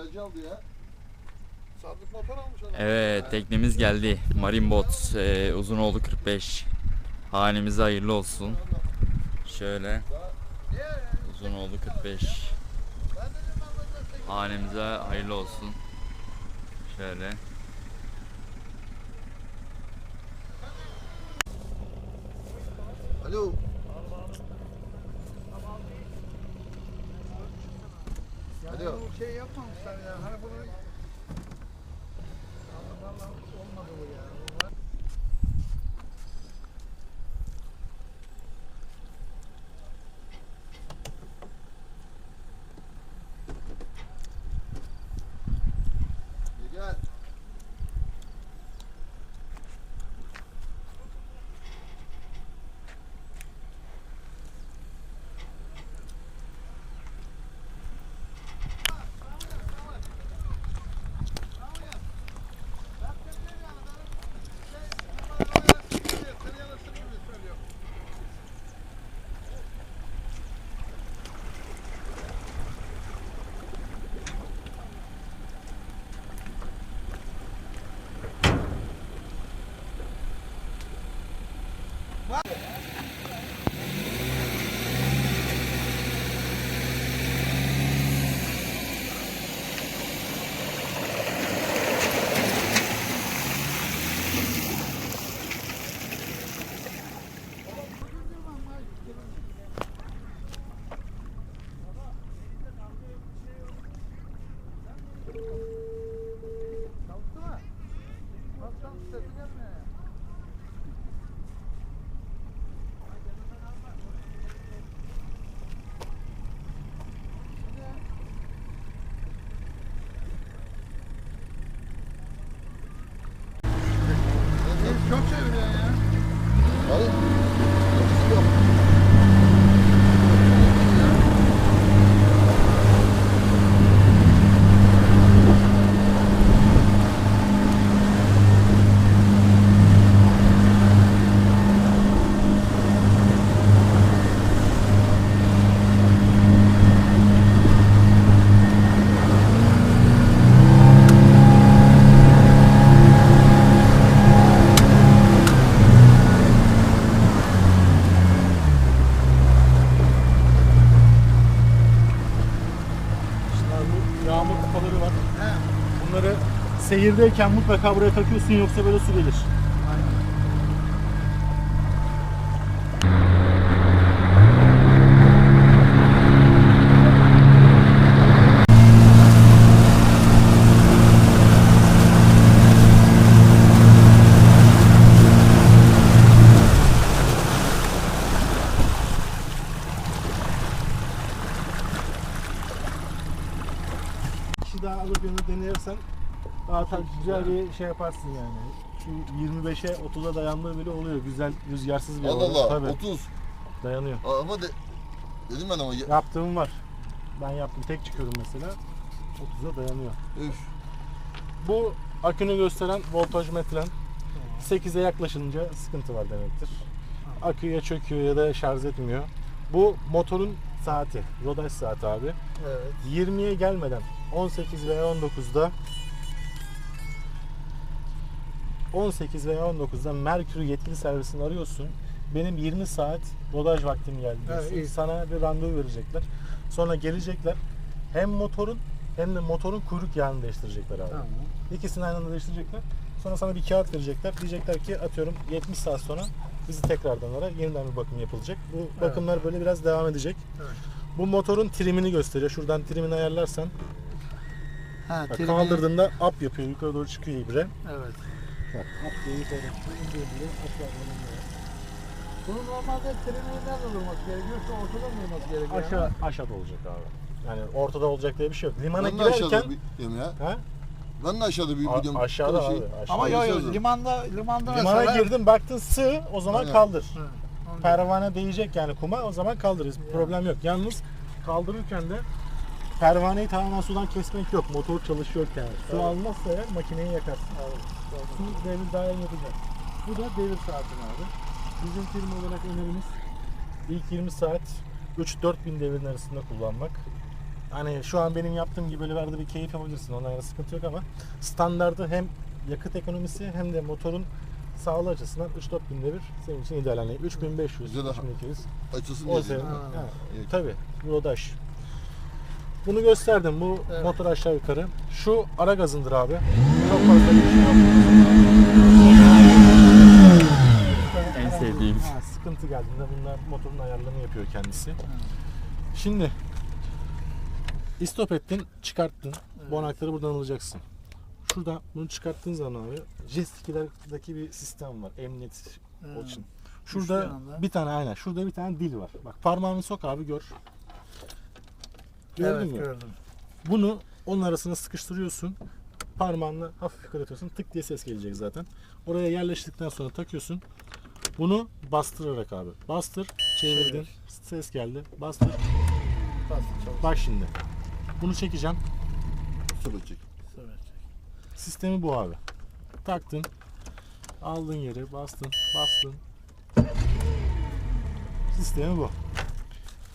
Aldı ya. Sandık motor almış adam. Evet teknemiz geldi. Marine Bot e, Uzunoğlu 45. Hanemize hayırlı olsun. Şöyle Uzunoğlu 45. Hanemize hayırlı olsun. Şöyle. Alo. Yani Alo. bu şey yapmamışlar ya. Hani bunu... Allah Allah olmadı bu ya. Seyirdeyken mutlaka buraya takıyorsun yoksa böyle su gelir. daha alıp yanı denersen ta- güzel bir şey yaparsın yani. Şu 25'e 30'a dayandığı bile oluyor. Güzel rüzgarsız bir Allah. Allah. Tabii 30. dayanıyor. Aa, Ama de, dedim ben ama. ya- Yaptığım var. Ben yaptım. Tek çıkıyorum mesela. 30'a dayanıyor. Üf. Bu akünü gösteren voltaj metren. 8'e yaklaşınca sıkıntı var demektir. Aküye çöküyor ya da şarj etmiyor. Bu motorun saati. Rodaj saati abi. Evet. 20'ye gelmeden 18 veya 19'da 18 veya 19'da Mercury yetkili servisini arıyorsun. Benim 20 saat rodaj vaktim geldi diyorsun. Evet, iyi. Sana bir randevu verecekler. Sonra gelecekler. Hem motorun hem de motorun kuyruk yağını değiştirecekler abi. Tamam. İkisini aynı anda değiştirecekler. Sonra sana bir kağıt verecekler. Diyecekler ki atıyorum 70 saat sonra bizi tekrardan ara. Yeniden bir bakım yapılacak. Bu bakımlar böyle biraz devam edecek. Evet. Bu motorun trimini gösteriyor. Şuradan trimini ayarlarsan Ha, Bak, tribüne- kaldırdığında up yapıyor. Yukarı doğru çıkıyor ibre. Evet. Bak up diye yukarı indiğinde aşağı iniyor. Bunun normalde tribünün nerede durması gerekiyor? Şu ortada mı durması gerekiyor? Aşağı, aşağıda olacak abi. Yani ortada olacak diye bir şey yok. Limana Ben de aşağıda girerken bir diyorum ya. ha? Ben de aşağıda bir A- biliyorum. aşağıda Şey- abi. Aşağıda. Ama yok Aşağıda. yok limanda limanda Limana mesela- girdin baktın sığ o zaman Aynen. kaldır. Hı, onu Pervane değecek yani kuma o zaman kaldırırız. Problem yok. Yalnız kaldırırken de pervaneyi tamamen sudan kesmek yok. Motor çalışıyorken. Su Evet. almazsa eğer makineyi yakarsın. Su devir daim yapacak. Bu da devir saatin abi. Bizim firma olarak önerimiz ilk 20 saat 3-4 bin devirin arasında kullanmak. hani şu an benim yaptığım gibi böyle verdiği bir keyif yapabilirsin. Ona yani sıkıntı yok ama standardı hem yakıt ekonomisi hem de motorun sağlığı açısından 3-4 binde bir senin için ideal. Hani 3500, Güzel. 3200 Açılsın o diye. senin. dedim. Ha. İyi. tabii. Rodaş. Bunu gösterdim. Bu Evet. motor aşağı yukarı. Şu ara gazındır abi. Çok fazla bir şey yok. En sevdiğim. Ha, sıkıntı geldiğinde bunlar motorun ayarlarını yapıyor kendisi. Şimdi istop ettin, çıkarttın. Bu anahtarı buradan alacaksın. Şurada bunu çıkarttığın zaman abi jest 2'lerdeki bir sistem var. Emniyet için. Şurada bir tane aynen. Şurada bir tane dil var. Bak parmağını sok abi gör. Gördün Evet mü? gördüm. Bunu onun arasına sıkıştırıyorsun. Parmağınla hafif yukarı atıyorsun. Tık diye ses gelecek zaten. Oraya yerleştirdikten sonra takıyorsun. Bunu bastırarak abi. Bastır, çevirdin. Çevir. Ses geldi. Bastır. Bastı çalıştı. Bak şimdi. Bunu çekeceğim. Böcek. Evet. Sistemi bu abi. Taktın. Aldın yeri, bastın, bastın. Sistemi bu.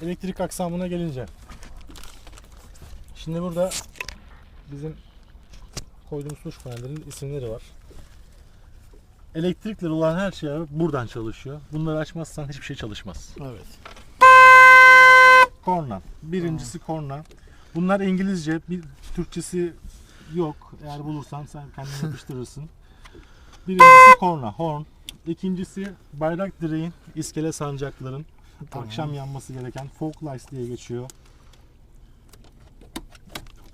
Elektrik aksamına gelince. Şimdi burada bizim koyduğumuz tuş panellerin isimleri var. Elektrikle olan her şey buradan çalışıyor. Bunları açmazsan hiçbir şey çalışmaz. Evet. Korna. Birincisi korna. Bunlar İngilizce. Bir Türkçesi yok. Eğer bulursan sen kendin yapıştırırsın. Birincisi korna, horn. İkincisi bayrak direğin, iskele sancakların Tamam. akşam yanması gereken fog lights diye geçiyor.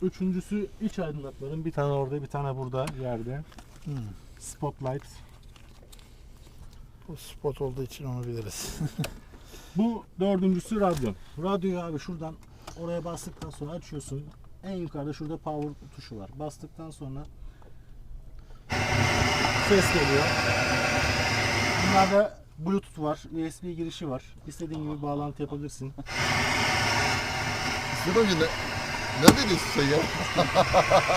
Üçüncüsü iç aydınlatmaların bir tane orada bir tane burada yerde. Hı. Spotlight. Bu spot olduğu için onu biliriz. Bu dördüncüsü radyo. Radyoyu abi şuradan oraya bastıktan sonra açıyorsun. En yukarıda şurada power tuşu var. Bastıktan sonra ses geliyor. Bunlarda Bluetooth var, USB girişi var. İstediğin gibi bağlantı yapabilirsin. Ki ne? Dedin sen ya?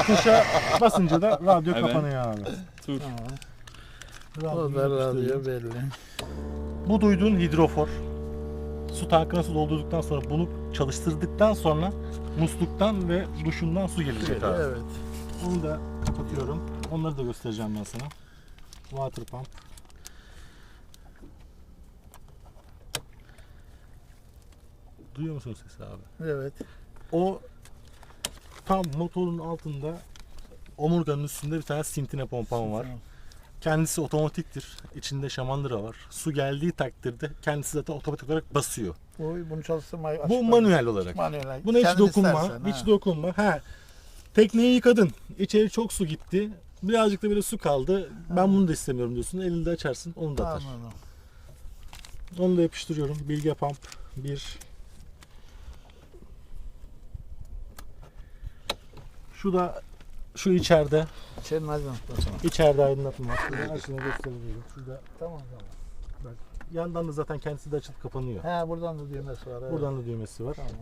Tuşa basınca da radyo Evet. kapanıyor abi. Tur. tamam. O da radyo belli. Bu duyduğun hidrofor. Su tankına su doldurduktan sonra bunu çalıştırdıktan sonra musluktan ve duşundan su gelecek abi. Evet. Onu da kapatıyorum. Onları da göstereceğim ben sana. Water pump. Duyuyor musun sesi abi? Evet. O tam motorun altında omurganın üstünde bir tane sintine pompam var. Kendisi otomatiktir. İçinde şamandıra var. Su geldiği takdirde kendisi zaten otomatik olarak basıyor. Bu bunu çalıştırmayı Bu manuel olarak. Manuel. Buna hiç Kendin dokunma. istersen, hiç ha. dokunma. Ha. Tekneyi yıkadın. İçeri çok su gitti. Birazcık da böyle su kaldı. Ben bunu da istemiyorum diyorsun. Elini de açarsın. Onu da atar. Anladım. Onu da yapıştırıyorum. Bilge pump 1. Şu da şu içeride. İçerinin aydınlatmasına. İçeride aydınlatma var. Şurada açını gösterebilirim. Şurada Tamam tamam. yandan da zaten kendisi de açılıp kapanıyor. He buradan da düğmesi var. Evet. Buradan da düğmesi var. Tamam.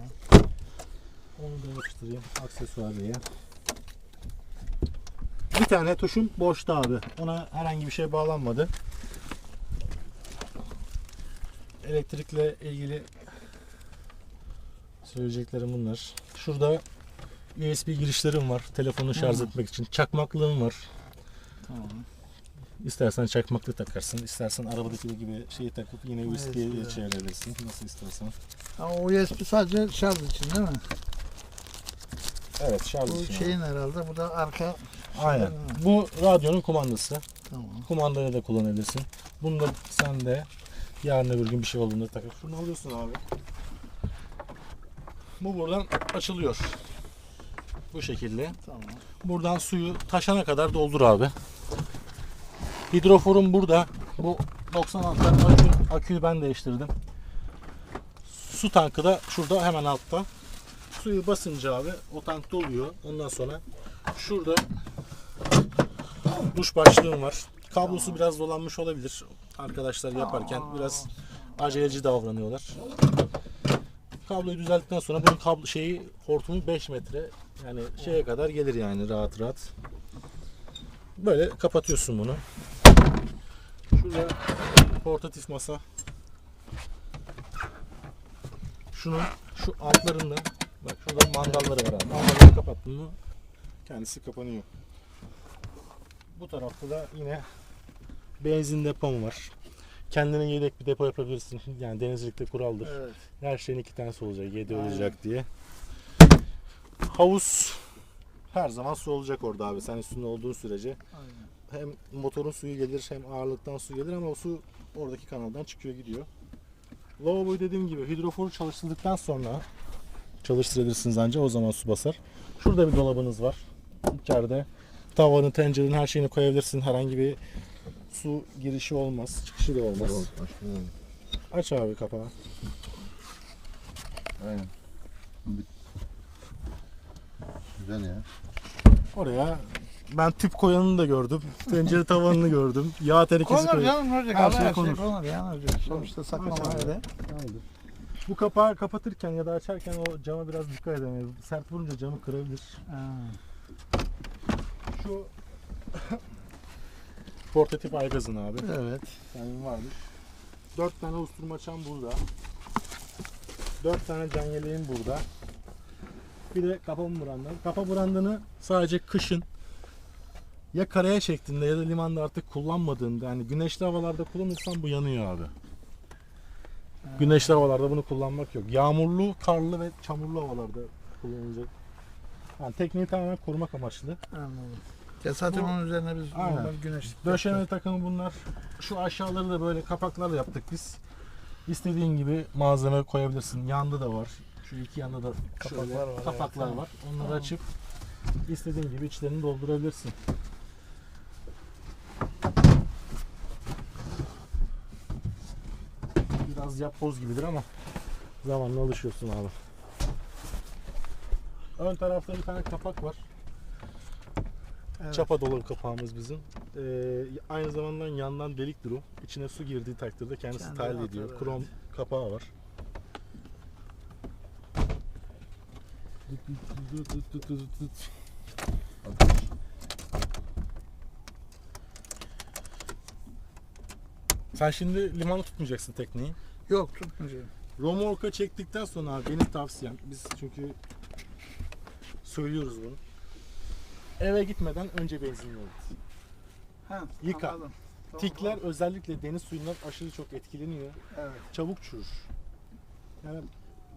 Onu da yapıştırayım aksesuar diye. Bir tane tuşum boşta abi. Ona herhangi bir şey bağlanmadı. Elektrikle ilgili söyleyeceklerim bunlar. Şurada USB girişlerim var. Telefonu şarj Hı. etmek için. Çakmaklığım var. Tamam. İstersen çakmaklı takarsın. istersen arabadaki gibi şeyi takıp yine USB'ye USB, çevirebilirsin. Nasıl istersen. Ama USB sadece şarj için değil mi? Evet şarj Bu için. şeyin herhalde. Bu da arka. Aynen. Bu radyonun kumandası. Tamam. Kumandayla da kullanabilirsin. Bunu da sen de yarın öbür gün bir şey olduğunda takıp şunu alıyorsun abi. Bu buradan açılıyor. Bu şekilde. Tamam. Buradan suyu taşana kadar doldur abi. Hidroforum burada. Bu 96 akü, aküyü ben değiştirdim. Su tankı da şurada hemen altta. Suyu basınca abi o tank doluyor. Ondan sonra şurada duş başlığım var. Kablosu biraz dolanmış olabilir. Arkadaşlar yaparken biraz aceleci davranıyorlar. Kabloyu düzelttikten sonra bunun kablo şeyi hortumu 5 metre yani şeye kadar gelir yani rahat rahat. Böyle kapatıyorsun bunu. Şurada portatif masa. Şunun şu altlarında Bak şurada mandalları var abi. Mandalları kapattın mı kendisi kapanıyor. Bu tarafta da yine benzin depom var. Kendine yedek bir depo yapabilirsin. Yani denizcilikte kuraldır. Evet. Her şeyin iki tanesi olacak, yedi Aynen. olacak diye. Havuz her zaman su olacak orada abi. Sen üstünde olduğun sürece Aynen. hem motorun suyu gelir hem ağırlıktan su gelir ama o su oradaki kanaldan çıkıyor gidiyor. Lavaboyu dediğim gibi hidroforu çalıştırdıktan sonra çalıştırabilirsiniz ancak o zaman su basar. Şurada bir dolabınız var. İçeride tavanı, tencerenin her şeyini koyabilirsin. Herhangi bir su girişi olmaz, çıkışı da olmaz. Aç abi kapağı. Aynen. Güzel ya. Oraya ben tüp koyanını da gördüm. Tencere tavanını gördüm. Yağ tenekesi Konur koyuyor. canım ne olacak? Her Her şey şey konur. konur. yani hocam. Sonuçta saklama öyle. Bu kapağı kapatırken ya da açarken o cama biraz dikkat edin. Yani Sert vurunca camı kırabilir. Ha. Şu portatif aygazın abi. Evet. Senin varmış. Dört tane usturma çam burada. Dört tane can yeleğim burada. Bir de kapa brandan. Kapa brandını sadece kışın ya karaya çektiğinde ya da limanda artık kullanmadığında yani güneşli havalarda kullanırsan bu yanıyor abi. Güneşli havalarda bunu kullanmak yok. Yağmurlu, karlı ve çamurlu havalarda kullanılacak. Yani tekniği tamamen korumak amaçlı. Anladım. Ya zaten Bu- onun üzerine biz Aynen. normal güneşlik Döşeme takımı bunlar. Şu aşağıları da böyle kapaklarla yaptık biz. İstediğin gibi malzeme koyabilirsin. Yanda da var. Şu iki yanda da Kapaklar şöyle var, Kapaklar evet. var. Onları Tamam. açıp istediğin gibi içlerini doldurabilirsin. Biraz yapboz gibidir ama zamanla alışıyorsun abi. Ön tarafta bir tane kapak var. Evet. Çapa dolabı kapağımız bizim. Ee, aynı zamanda yandan deliktir o. İçine su girdiği takdirde kendisi Kendi tahlil atar, ediyor. evet. Krom kapağı var. Sen şimdi limanı tutmayacaksın tekneyi. Yok tutmayacağım. Romorka çektikten sonra abi benim tavsiyem biz çünkü söylüyoruz bunu. Eve gitmeden önce benzinli ol. Ha, Yıka. anladım. Tamam, Tikler özellikle deniz suyundan aşırı çok etkileniyor. Evet. Çabuk çürür. Yani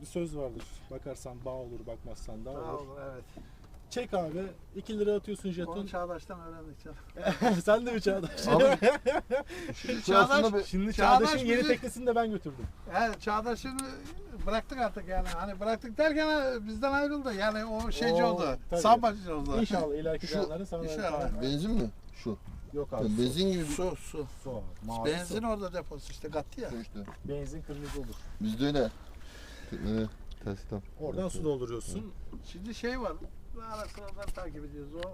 bir söz vardır. Bakarsan bağ olur, bakmazsan dağ Sağ olur. ol, evet. Çek abi. 2 lira atıyorsun Onu jeton. Çağdaş'tan öğrendik canım. Sen de mi Çağdaş? Abi, aslında Çağdaş- bir Şimdi Çağdaş Çağdaş'ın yeni bizi- teknesini de ben götürdüm. Evet Çağdaş'ı bıraktık artık yani. Hani bıraktık derken bizden ayrıldı. Yani o şeyci Oo, oldu. tabii. Sambacı oldu. İnşallah ileriki Şu- dönemlerde sana İnşallah. benzin mi? Şu. Yok abi. Yani benzin gibi bir Su su. Su abi. Mavi Benzin su. orada deposu işte kattı ya. su işte. Benzin kırmızı olur. Bizde öyle. Teknede testten. Oradan su dolduruyorsun. Şimdi şey var. Ara sıra onları takip ediyoruz. O